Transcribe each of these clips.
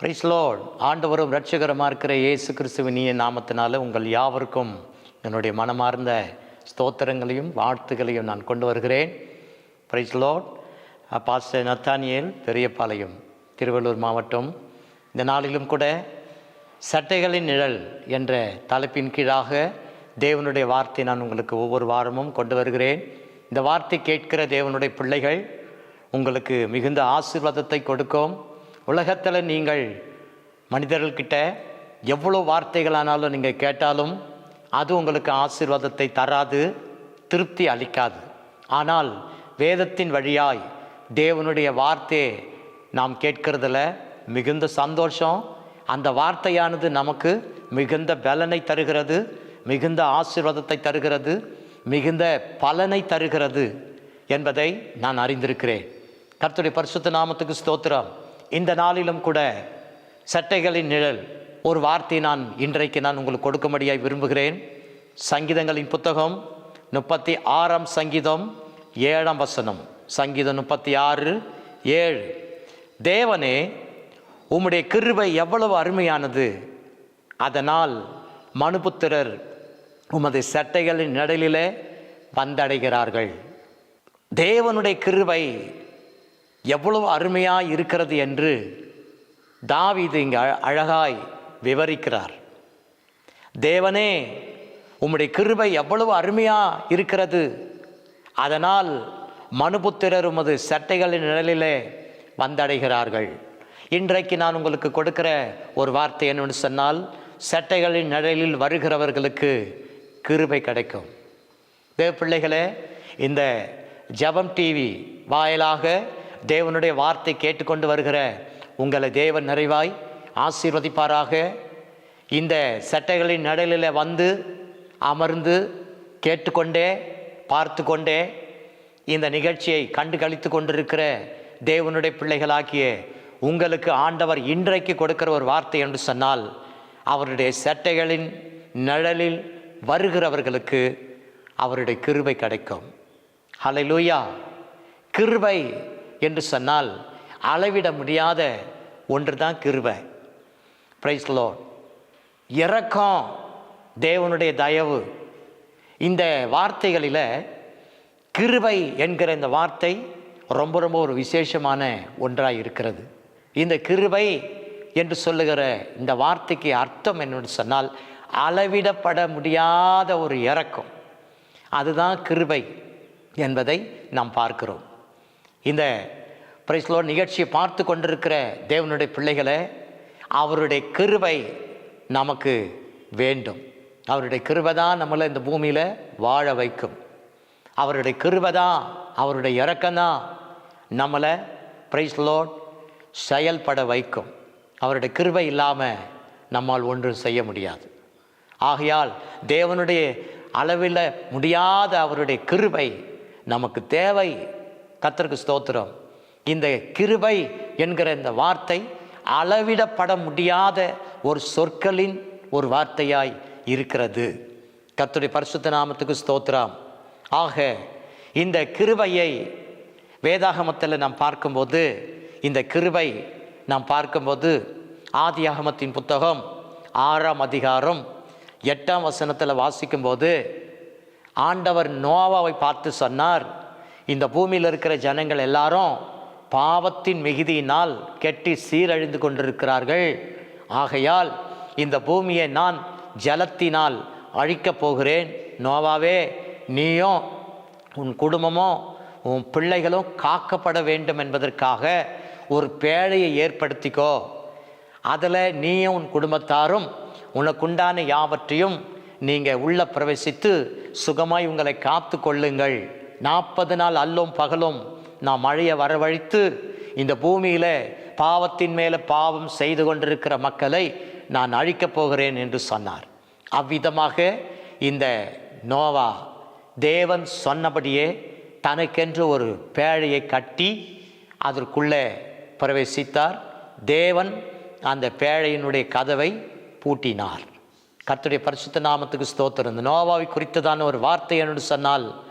Price load ஆண்டவரும் ரட்சகரமாக இருக்கிற இயேசு கிறிஸ்துவின் இனிய நாமத்தினால உங்கள் யாவருக்கும் என்னுடைய மனமார்ந்த ஸ்தோத்திரங்களையும் வாழ்த்துக்களையும் நான் கொண்டு வருகிறேன். Praise Lord pastor Nathaniel Periyapalayam Tiruvallur மாவட்டம். இந்த நாளிலும் கூட சட்டைகளின் நிழல் என்ற தலைப்பின் கீழாக தேவனுடைய வார்த்தை நான் உங்களுக்கு ஒவ்வொரு வாரமும் கொண்டு வருகிறேன். இந்த வார்த்தை கேட்கிற தேவனுடைய பிள்ளைகள் உங்களுக்கு மிகுந்த ஆசீர்வாதத்தை கொடுக்கும். உலகத்தில் நீங்கள் மனிதர்கள்கிட்ட எவ்வளோ வார்த்தைகளானாலும் நீங்கள் கேட்டாலும் அது உங்களுக்கு ஆசீர்வாதத்தை தராது திருப்தி அளிக்காது. ஆனால் வேதத்தின் வழியாய் தேவனுடைய வார்த்தையை நாம் கேட்கறதுல மிகுந்த சந்தோஷம். அந்த வார்த்தையானது நமக்கு மிகுந்த பலனை தருகிறது மிகுந்த ஆசீர்வாதத்தை தருகிறது மிகுந்த பலனை தருகிறது என்பதை நான் அறிந்திருக்கிறேன். கர்த்தருடைய பரிசுத்த நாமத்துக்கு ஸ்தோத்திரம். இந்த நாளிலும் கூட சட்டைகளின் நிழல். ஒரு வார்த்தை நான் இன்றைக்கு நான் உங்களுக்கு கொடுக்கும்படியாக விரும்புகிறேன். சங்கீதங்களின் புத்தகம் முப்பத்தி ஆறாம் சங்கீதம் ஏழாம் வசனம். சங்கீதம் முப்பத்தி ஆறு ஏழு. தேவனே உம்முடைய கிருபை எவ்வளவு அருமையானது. அதனால் மனுபுத்திரர் உமது சட்டைகளின் நிழலிலே வந்தடைகிறார்கள். தேவனுடைய கிருபை எவ்வளவு அருமையாக இருக்கிறது என்று தாவிது இங்கு அழ- அழகாய் விவரிக்கிறார். தேவனே உம்முடைய கிருபை எவ்வளவு அருமையாக இருக்கிறது. அதனால் மனுபுத்திரர் உமது சட்டைகளின் நிழலிலே வந்தடைகிறார்கள். இன்றைக்கு நான் உங்களுக்கு கொடுக்கிற ஒரு வார்த்தை என்னன்னு சொன்னால் சட்டைகளின் நிழலில் வருகிறவர்களுக்கு கிருபை கிடைக்கும். தேவ பிள்ளைகளே இந்த ஜெபம் டிவி வாயிலாக தேவனுடைய வார்த்தை கேட்டுக்கொண்டு வருகிற உங்களை தேவன் நிறைவாய் ஆசீர்வதிப்பாராக. இந்த சட்டைகளின் நடையில் வந்து அமர்ந்து கேட்டுக்கொண்டே பார்த்து கொண்டே இந்த நிகழ்ச்சியை கண்டு கழித்து கொண்டிருக்கிற தேவனுடைய பிள்ளைகளாகிய உங்களுக்கு ஆண்டவர் இன்றைக்கு கொடுக்கிற ஒரு வார்த்தை என்று சொன்னால் அவருடைய சட்டைகளின் நிழலில் வருகிறவர்களுக்கு அவருடைய கிருபை கிடைக்கும். ஹalleluya கிருபை என்று சொன்னால் அளவிட முடியாத ஒன்று தான் கிருவை பிரைஸ் லோட் இரக்கம் தேவனுடைய தயவு. இந்த வார்த்தைகளில் கிருவை என்கிற இந்த வார்த்தை ரொம்ப ரொம்ப ஒரு விசேஷமான ஒன்றாக இருக்கிறது. இந்த கிருவை என்று சொல்லுகிற இந்த வார்த்தைக்கு அர்த்தம் என்னன்னு சொன்னால் அளவிடப்பட முடியாத ஒரு இறக்கம் அதுதான் கிருபை என்பதை நாம் பார்க்கிறோம். இந்த பிரைஸ்லோ நிகழ்ச்சியை பார்த்து கொண்டிருக்கிற தேவனுடைய பிள்ளைகளை அவருடைய கிருபை நமக்கு வேண்டும். அவருடைய கிருபை தான் நம்மளை இந்த பூமியில் வாழ வைக்கும். அவருடைய கிருபை தான் அவருடைய இறக்கம்தான் நம்மளை பிரைஸ்லோட் செயல்பட வைக்கும். அவருடைய கிருபை இல்லாமல் நம்மால் ஒன்றும் செய்ய முடியாது. ஆகையால் தேவனுடைய அளவில் முடியாத அவருடைய கிருபை நமக்கு தேவை. கத்தருக்கு ஸ்தோத்திரம். இந்த கிருபை என்கிற இந்த வார்த்தை அளவிடப்பட முடியாத ஒரு சொற்களின் ஒரு வார்த்தையாய் இருக்கிறது. கத்துடைய பரிசுத்த நாமத்துக்கு ஸ்தோத்திரம். ஆக இந்த கிருபையை வேதாகமத்தில் நாம் பார்க்கும்போது இந்த கிருபை நாம் பார்க்கும்போது ஆதியாகமத்தின் புத்தகம் ஆறாம் அதிகாரம் எட்டாம் வசனத்தில் வாசிக்கும்போது ஆண்டவர் நோவாவை பார்த்து சொன்னார் இந்த பூமியில் இருக்கிற ஜனங்கள் எல்லாரும் பாவத்தின் மிகுதியினால் கெட்டி சீரழிந்து கொண்டிருக்கிறார்கள். ஆகையால் இந்த பூமியை நான் ஜலத்தினால் அழிக்கப் போகிறேன். நோவாவே நீயும் உன் குடும்பமும் உன் பிள்ளைகளும் காக்கப்பட வேண்டும் என்பதற்காக ஒரு பேழையை ஏற்படுத்திக்கோ. அதில் நீயும் உன் குடும்பத்தாரும் உனக்குண்டான யாவற்றையும் நீங்கள் உள்ள பிரவேசித்து சுகமாய் உங்களை காத்து கொள்ளுங்கள். நாற்பது நாள் அல்லும் பகலும் நான் மழையை வரவழைத்து இந்த பூமியில் பாவத்தின் மேலே பாவம் செய்து கொண்டிருக்கிற மக்களை நான் அழிக்கப் போகிறேன் என்று சொன்னார். அவ்விதமாக இந்த நோவா தேவன் சொன்னபடியே தனக்கென்று ஒரு பேழையை கட்டி அதற்குள்ளே பிரவேசித்தார். தேவன் அந்த பேழையினுடைய கதவை பூட்டினார். கத்துடைய பரிசுத்த நாமத்துக்கு ஸ்தோத்திரம். இந்த நோவாவை குறித்ததான ஒரு வார்த்தை என்று சொன்னால்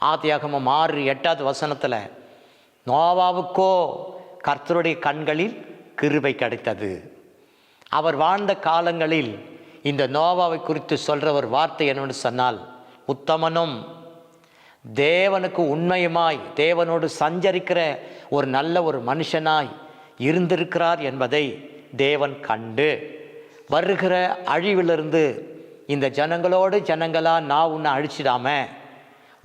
ஆத்தியாகமம் ஆறு எட்டாவது வசனத்தில் நோவாவுக்கோ கர்த்தருடைய கண்களில் கிருபை கிடைத்தது. அவர் வாழ்ந்த காலங்களில் இந்த நோவாவை குறித்து சொல்கிற ஒரு வார்த்தை என்னன்னு சொன்னால் உத்தமனும் தேவனுக்கு உண்மையுமாய் தேவனோடு சஞ்சரிக்கிற ஒரு நல்ல ஒரு மனுஷனாய் இருந்திருக்கிறார் என்பதை தேவன் கண்டு வருகிற அழிவிலிருந்து இந்த ஜனங்களோடு ஜனங்களா நான் உன்னை அழிச்சிடாம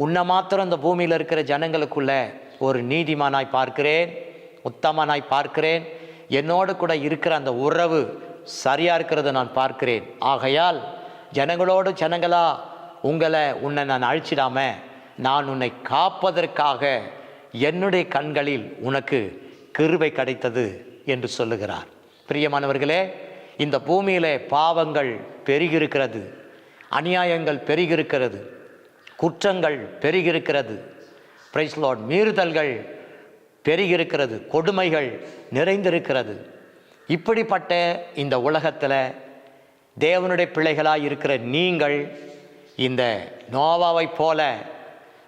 உன்னை மாத்திரம் இந்த பூமியில் இருக்கிற ஜனங்களுக்குள்ள ஒரு நீதிமானாய் பார்க்கிறேன் உத்தமனாய் பார்க்கிறேன். என்னோடு கூட இருக்கிற அந்த உறவு சரியாக இருக்கிறத நான் பார்க்கிறேன். ஆகையால் ஜனங்களோடு ஜனங்களா உங்களை உன்னை நான் அழிச்சிடாம நான் உன்னை காப்பதற்காக என்னுடைய கண்களில் உனக்கு கிருபை கிடைத்தது என்று சொல்லுகிறார். பிரியமானவர்களே இந்த பூமியிலே பாவங்கள் பெருகியிருக்கிறது அநியாயங்கள் பெருகியிருக்கிறது. குற்றங்கள் பெருகியிருக்கிறது. பிரைஸ்லோட் மீறுதல்கள் பெருகியிருக்கிறது. கொடுமைகள் நிறைந்திருக்கிறது. இப்படிப்பட்ட இந்த உலகத்தில் தேவனுடைய பிள்ளைகளாக இருக்கிற நீங்கள் இந்த நோவாவைப் போல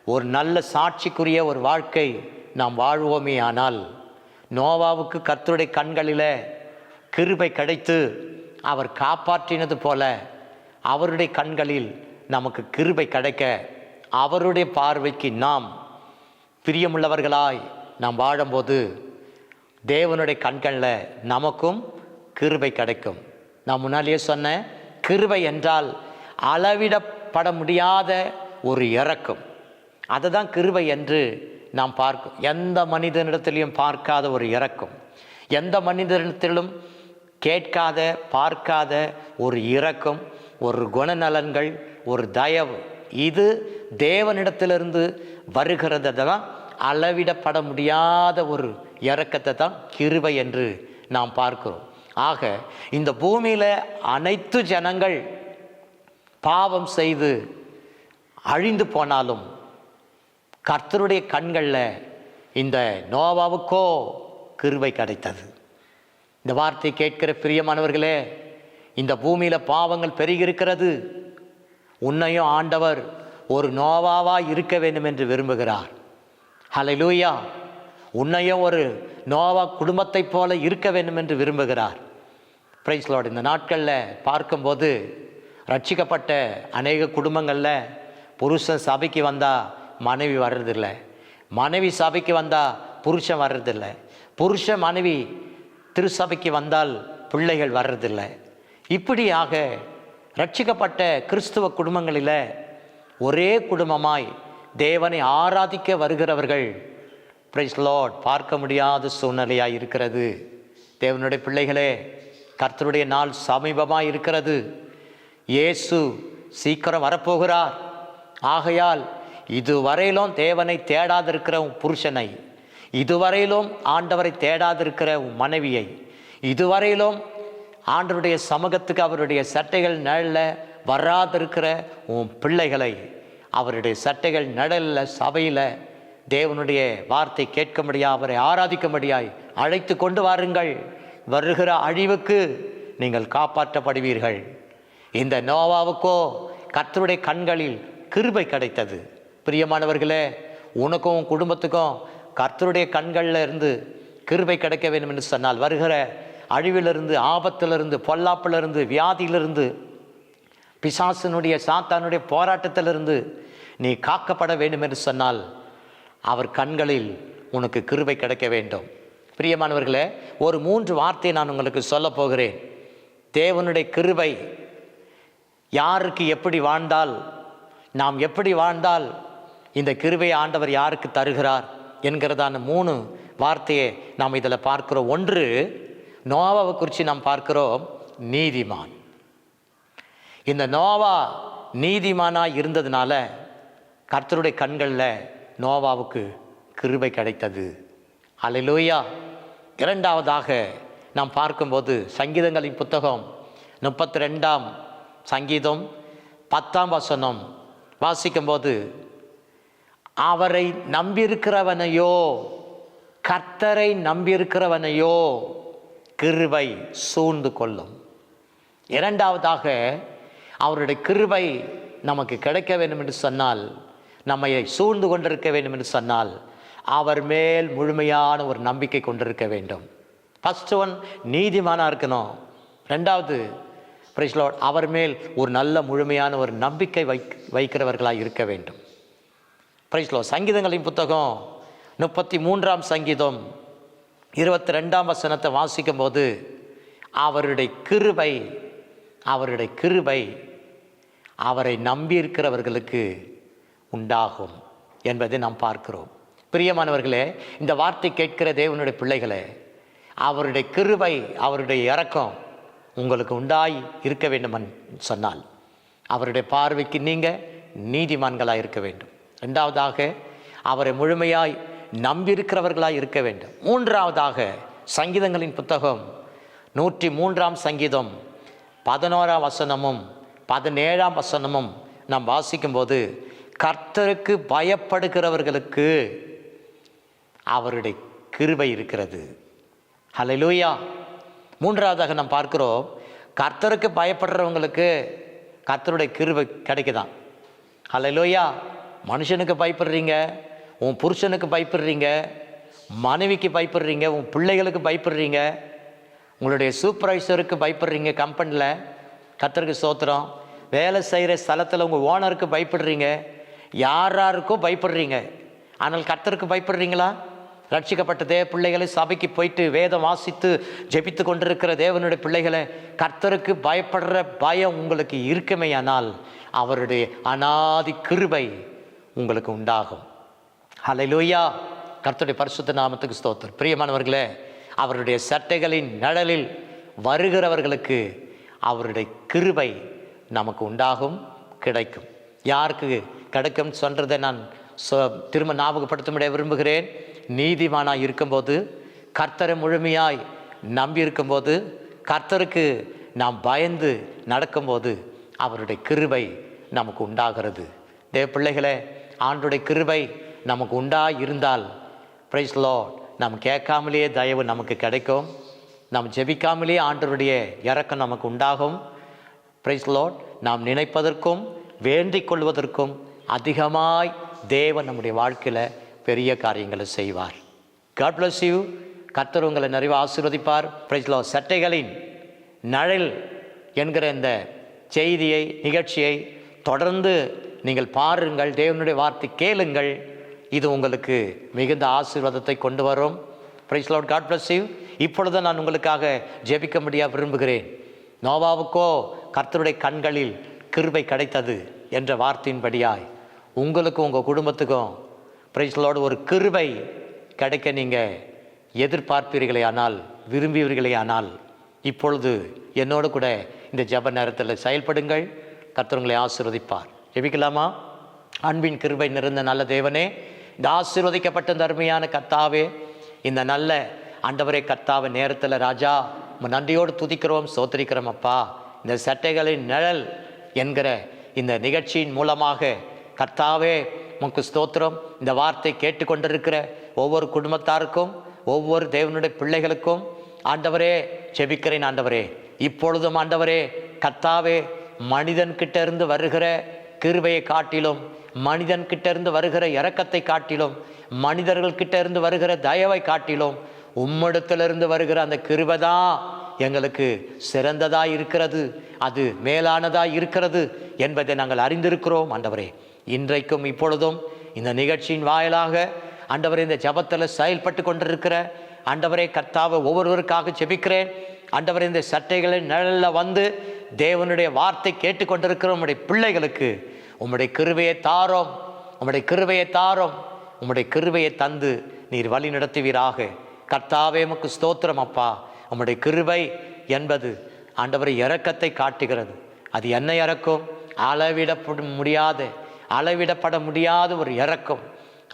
ஒரு நல்ல சாட்சிக்குரிய ஒரு வாழ்க்கை நாம் வாழ்வோமே ஆனால் நோவாவுக்கு கர்த்தருடைய கண்களில் கிருபை கிடைத்து அவர் காப்பாற்றினது போல அவருடைய கண்களில் நமக்கு கிருபை கிடைக்க அவருடைய பார்வைக்கு நாம் பிரியமுள்ளவர்களாய் நாம் வாழும்போது தேவனுடைய கண்களில் நமக்கும் கிருபை கிடைக்கும். நான் முன்னாலேயே சொன்னேன் கிருபை என்றால் அளவிடப்பட முடியாத ஒரு இறக்கம். அதை தான் கிருபை என்று நாம் பார்க்கும். எந்த மனிதனிடத்திலையும் பார்க்காத ஒரு இறக்கம். எந்த மனிதனிடத்திலும் கேட்காத பார்க்காத ஒரு இறக்கம் ஒரு குணநலன்கள் ஒரு தயவு. இது தேவனிடத்திலிருந்து வருகிறது தான் அளவிடப்பட முடியாத ஒரு இறக்கத்தை தான் கிருபை என்று நாம் பார்க்கிறோம். ஆக இந்த பூமியில் அனைத்து ஜனங்கள் பாவம் செய்து அழிந்து போனாலும் கர்த்தருடைய கண்களில் இந்த நோவாவுக்கோ கிருபை கிடைத்தது. இந்த வார்த்தை கேட்கிற பிரியமானவர்களே இந்த பூமியில் பாவங்கள் பெருகி இருக்கிறது. உன்னையும் ஆண்டவர் ஒரு நோவாவா இருக்க வேண்டும் என்று விரும்புகிறார். லூயா உன்னையும் ஒரு நோவா குடும்பத்தைப் போல இருக்க வேண்டும் என்று விரும்புகிறார். பிரைஸ்லோட் இந்த நாட்களில் பார்க்கும்போது ரட்சிக்கப்பட்ட அநேக குடும்பங்களில் புருஷன் சபைக்கு வந்தால் மனைவி வர்றதில்லை. மனைவி சபைக்கு வந்தால் புருஷன் வர்றதில்லை. புருஷன் மனைவி திருச்சபைக்கு வந்தால் பிள்ளைகள் வர்றதில்லை. இப்படியாக ரட்சிக்கப்பட்ட கிறிஸ்துவ குடும்பங்களில் ஒரே குடும்பமாய் தேவனை ஆராதிக்க வருகிறவர்கள் பிரைஸ் லார்ட் பார்க்க முடியாத சூழ்நிலையாக இருக்கிறது. தேவனுடைய பிள்ளைகளே கர்த்தருடைய நாள் சமீபமாக இருக்கிறது. இயேசு சீக்கிரம் வரப்போகிறார். ஆகையால் இதுவரையிலும் தேவனை தேடாதிருக்கிற உன் புருஷனை இதுவரையிலும் ஆண்டவரை தேடாதிருக்கிற உன் மனைவியை இதுவரையிலும் ஆண்டருடைய சமூகத்துக்கு அவருடைய சட்டைகள் நிழலில் வராதிருக்கிற உன் பிள்ளைகளை அவருடைய சட்டைகள் நிழலில் சபையில் தேவனுடைய வார்த்தை கேட்க முடியா அவரை ஆராதிக்க முடியாய் அழைத்து கொண்டு வாருங்கள். வருகிற அழிவுக்கு நீங்கள் காப்பாற்றப்படுவீர்கள். இந்த நோவாவுக்கோ கர்த்தருடைய கண்களில் கிருபை கிடைத்தது. பிரியமானவர்களே உனக்கும் குடும்பத்துக்கும் கர்த்தருடைய கண்களில் இருந்து கிருபை கிடைக்க வேண்டும் என்று சொன்னால் வருகிற அழிவிலிருந்து ஆபத்திலிருந்து பொல்லாப்பிலிருந்து வியாதியிலிருந்து பிசாசனுடைய சாத்தானுடைய போராட்டத்திலிருந்து நீ காக்கப்பட வேண்டும் என்று சொன்னால் அவர் கண்களில் உனக்கு கிருபை கிடைக்க வேண்டும். பிரியமானவர்களே ஒரு மூன்று வார்த்தையை நான் உங்களுக்கு சொல்ல போகிறேன். தேவனுடைய கிருபை யாருக்கு எப்படி வாழ்ந்தால் நாம் எப்படி வாழ்ந்தால் இந்த கிருபையை ஆண்டவர் யாருக்கு தருகிறார் என்கிறதான மூணு வார்த்தையை நாம் இதில் பார்க்கிறோம். ஒன்று நோவாவை குறித்து நாம் பார்க்கிறோம் நீதிமான். இந்த நோவா நீதிமானாக இருந்ததுனால கர்த்தருடைய கண்களில் நோவாவுக்கு கிருபை கிடைத்தது. அலையிலோயா இரண்டாவதாக நாம் பார்க்கும்போது சங்கீதங்களின் புத்தகம் முப்பத்தி ரெண்டாம் சங்கீதம் பத்தாம் வசனம் வாசிக்கும்போது அவரை நம்பியிருக்கிறவனையோ கர்த்தரை நம்பியிருக்கிறவனையோ கிருவை சூழ்ந்து கொள்ளும். இரண்டாவதாக அவருடைய கிருவை நமக்கு கிடைக்க வேண்டும் என்று சொன்னால் நம்மை சூழ்ந்து கொண்டிருக்க வேண்டும் என்று சொன்னால் அவர் மேல் முழுமையான ஒரு நம்பிக்கை கொண்டிருக்க வேண்டும். ஃபஸ்ட்டு ஒன் நீதிமானாக இருக்கணும். ரெண்டாவது பிரைஸ்லோட் அவர் மேல் ஒரு நல்ல முழுமையான ஒரு நம்பிக்கை வைக் வைக்கிறவர்களாக இருக்க வேண்டும். பிரைஸ்லோ சங்கீதங்களின் புத்தகம் முப்பத்தி மூன்றாம் சங்கீதம். இருபத்தி ரெண்டாம் வசனத்தை வாசிக்கும் போது அவருடைய கிருபை அவருடைய கிருபை அவரை நம்பியிருக்கிறவர்களுக்கு உண்டாகும் என்பதை நாம் பார்க்கிறோம். பிரியமானவர்களே இந்த வார்த்தை கேட்கிற தேவனுடைய பிள்ளைகளே அவருடைய கிருபை அவருடைய இரக்கம் உங்களுக்கு உண்டாய் இருக்க வேண்டுமென் சொன்னால் அவருடைய பார்வைக்கு நீங்கள் நீதிமான்களாக இருக்க வேண்டும். ரெண்டாவதாக அவரை முழுமையாய் நம்பியிருக்கிறவர்களாக இருக்க வேண்டும். மூன்றாவதாக சங்கீதங்களின் புத்தகம் நூற்றி மூன்றாம் சங்கீதம் பதினோராம் வசனமும் பதினேழாம் வசனமும் நாம் வாசிக்கும்போது கர்த்தருக்கு பயப்படுகிறவர்களுக்கு அவருடைய கிருபை இருக்கிறது. ஹalleluya. மூன்றாவதாக நாம் பார்க்கிறோம் கர்த்தருக்கு பயப்படுறவங்களுக்கு கர்த்தருடைய கிருபை கிடைக்குதான். ஹalleluya. மனுஷனுக்கு பயப்படுறீங்க உன் புருஷனுக்கு பயப்படுறீங்க மனைவிக்கு பயப்படுறீங்க உன் பிள்ளைகளுக்கு பயப்படுறீங்க உங்களுடைய சூப்பர்வைசருக்கு பயப்படுறீங்க கம்பெனியில் கத்தருக்கு சோத்திரம். வேலை செய்கிற ஸ்தலத்தில் உங்கள் ஓனருக்கு பயப்படுறீங்க யார் யாருக்கோ பயப்படுறீங்க. ஆனால் கத்தருக்கு பயப்படுறீங்களா? ரட்சிக்கப்பட்ட தேவ பிள்ளைகளை சபைக்கு போயிட்டு வேதம் வாசித்து ஜெபித்து கொண்டிருக்கிற தேவனுடைய பிள்ளைகளை கர்த்தருக்கு பயப்படுற பயம் உங்களுக்கு இருக்குமே ஆனால் அவருடைய அனாதி கிருபை உங்களுக்கு உண்டாகும். ஹalleluya கர்த்தருடைய பரிசுத்த நாமத்துக்கு ஸ்தோத்தர் பிரியமானவர்களே அவருடைய சட்டைகளின் நிழலில் வருகிறவர்களுக்கு அவருடைய கிருபை நமக்கு உண்டாகும் கிடைக்கும். யாருக்கு கிடைக்கும் சொல்கிறதை நான் சொ திரும்ப ஞாபகப்படுத்த விரும்புகிறேன். நீதிமானாய் இருக்கும்போது கர்த்தரை முழுமையாய் நம்பி இருக்கும்போது கர்த்தருக்கு நாம் பயந்து நடக்கும்போது அவருடைய கிருபை நமக்கு உண்டாகிறது. தேவ பிள்ளைகளே ஆண்டுடைய கிருபை நமக்கு உண்டா இருந்தால் ப்ரைஸ் லார்ட் நாம் கேட்காமலேயே தயவு நமக்கு கிடைக்கும். நாம் ஜெபிக்காமலே ஆண்டவருடைய இறக்கம் நமக்கு உண்டாகும். ப்ரைஸ் லார்ட் நாம் நினைப்பதற்கும் வேண்டிக் கொள்வதற்கும் அதிகமாய் தேவன் நம்முடைய வாழ்க்கையில் பெரிய காரியங்களை செய்வார். காட் பிளஸ் யூ கர்த்தர் உங்களை நிறைவு ஆசீர்வதிப்பார். பிரைஸ் சட்டைகளின் நழல் என்கிற இந்த செய்தியை நிகழ்ச்சியை தொடர்ந்து நீங்கள் பாருங்கள். தேவனுடைய வார்த்தை கேளுங்கள். இது உங்களுக்கு மிகுந்த ஆசீர்வாதத்தை கொண்டு வரும். Praise Lord God bless you இப்பொழுது நான் உங்களுக்காக ஜெபிக்க முடியா விரும்புகிறேன். நோவாவுக்கோ கர்த்தருடைய கண்களில் கிருபை கிடைத்தது என்ற வார்த்தையின்படியாய் உங்களுக்கும் உங்கள் குடும்பத்துக்கும் பிரைஸ்லோடு ஒரு கிருபை கிடைக்க நீங்கள் எதிர்பார்ப்பீர்களே ஆனால் விரும்புவீர்களே ஆனால் இப்பொழுது என்னோடு கூட இந்த ஜெப நேரத்தில் செயல்படுங்கள். கர்த்தர் உங்களை ஜெபிக்கலாமா? அன்பின் கிருபை நிறைந்த நல்ல தேவனே இந்த ஆசீர்வதிக்கப்பட்ட இந்த அருமையான இந்த நல்ல ஆண்டவரே கத்தாவை நேரத்தில் ராஜா நன்றியோடு துதிக்கிறோம் சோத்திரிக்கிறோம் அப்பா. இந்த சட்டைகளின் நிழல் என்கிற இந்த நிகழ்ச்சியின் மூலமாக கர்த்தாவே உமக்கு ஸ்தோத்திரம். இந்த வார்த்தை கேட்டுக்கொண்டிருக்கிற ஒவ்வொரு குடும்பத்தாருக்கும் ஒவ்வொரு தேவனுடைய பிள்ளைகளுக்கும் ஆண்டவரே செபிக்கிறேன் ஆண்டவரே. இப்பொழுதும் ஆண்டவரே கர்த்தாவே மனிதன்கிட்ட இருந்து வருகிற கிருபையை காட்டிலும் மனிதன்கிட்ட இருந்து வருகிற இரக்கத்தை காட்டிலும் மனிதர்கள் இருந்து வருகிற தயவை காட்டிலும் உம்மிடத்திலிருந்து வருகிற அந்த கிருபைதான் எங்களுக்கு சிறந்ததாக இருக்கிறது அது மேலானதாக இருக்கிறது என்பதை நாங்கள் அறிந்திருக்கிறோம். ஆண்டவரே இன்றைக்கும் இப்பொழுதும் இந்த நிகழ்ச்சியின் வாயிலாக ஆண்டவரே இந்த ஜபத்தில் செயல்பட்டு கொண்டிருக்கிற ஆண்டவரே கர்த்தாவை ஒவ்வொருவருக்காக ஜெபிக்கிறேன். ஆண்டவரே இந்த சட்டைகளை நிழலில் வந்து தேவனுடைய வார்த்தை கேட்டுக்கொண்டிருக்கிற நம்முடைய பிள்ளைகளுக்கு உம்முடைய கிருவையை தாரோம். உம்முடைய கிருவையை தாரோம். உம்முடைய கிருவையை தந்து நீர் வழி நடத்துவீராக. கர்த்தாவே உமக்கு ஸ்தோத்திரம் அப்பா. உம்முடைய கிருவை என்பது ஆண்டவரை இறக்கத்தை காட்டுகிறது. அது என்ன இறக்கும் அளவிடப்பட முடியாத அளவிடப்பட முடியாத ஒரு இறக்கம்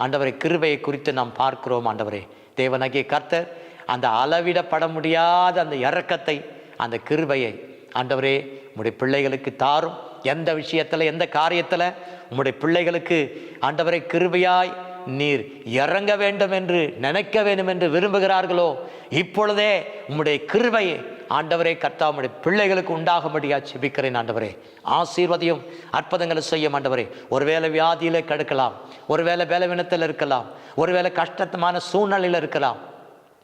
ஆண்டவரை கிருவையை குறித்து நாம் பார்க்கிறோம் ஆண்டவரே. தேவனாகிய கர்த்தர் அந்த அளவிடப்பட முடியாத அந்த இறக்கத்தை அந்த கிருவையை ஆண்டவரே உம்முடைய பிள்ளைகளுக்கு தாரும். எந்த விஷயத்தில் எந்த காரியத்தில்? உம்முடைய பிள்ளைகளுக்கு ஆண்டவரை கிருபையாய் நீர் இறங்க வேண்டும் என்று நினைக்க வேண்டும் என்று விரும்புகிறார்களோ இப்பொழுதே உம்முடைய கிருபையை ஆண்டவரே கர்த்தாவுடைய பிள்ளைகளுக்கு பிள்ளைகளுக்கு உண்டாகும்படியா செபிக்கிறேன் ஆண்டவரே. ஆசீர்வதியும் அற்புதங்களை செய்யும் ஆண்டவரே. ஒருவேளை வியாதியில கெடுக்கலாம் ஒருவேளை பலவீனத்தில் இருக்கலாம் ஒருவேளை கஷ்டமான சூழ்நிலையில் இருக்கலாம்.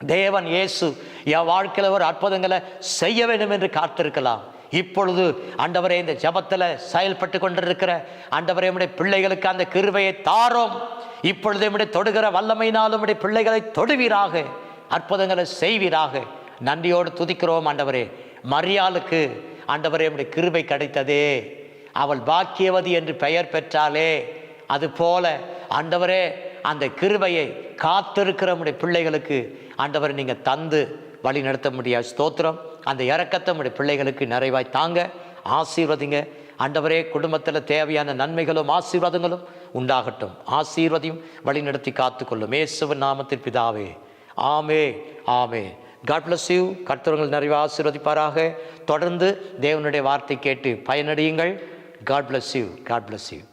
தேவன் இயேசு என் வாழ்க்கையில் ஒரு அற்புதங்களை செய்ய வேண்டும் என்று காத்திருக்கலாம். இப்பொழுது ஆண்டவரே இந்த ஜபத்தில் செயல்பட்டு கொண்டிருக்கிற ஆண்டவரே நம்முடைய பிள்ளைகளுக்கு அந்த கிருவையை தாரோம். இப்பொழுது நம்முடைய தொடுகிற வல்லமையினாலும் நம்முடைய பிள்ளைகளை தொடுவீராக அற்புதங்களை செய்வீராக. நன்றியோடு துதிக்கிறோம் ஆண்டவரே. மரியாளுக்கு ஆண்டவரே நம்முடைய கிருவை கிடைத்ததே. அவள் பாக்கியவதி என்று பெயர் பெற்றாலே அதுபோல ஆண்டவரே அந்த கிருவையை காத்திருக்கிற நம்முடைய பிள்ளைகளுக்கு ஆண்டவரை நீங்கள் தந்து வழி நடத்த முடியாது. ஸ்தோத்திரம். அந்த இறக்கத்தை நம்முடைய பிள்ளைகளுக்கு நிறைவாய் தாங்க ஆசீர்வதிங்க. ஆண்டவரே குடும்பத்தில் தேவையான நன்மைகளும் ஆசீர்வாதங்களும் உண்டாகட்டும். ஆசீர்வதியும் வழிநடத்தி காத்துக்கொள்ளும். இயேசுவின் நாமத்தின் பிதாவே. ஆமே ஆமே காட் பிளஸ் யூ கர்த்தவர்கள் நிறைவாக ஆசீர்வதிப்பாராக. தொடர்ந்து தேவனுடைய வார்த்தை கேட்டு பயனடையுங்கள். God bless you God bless you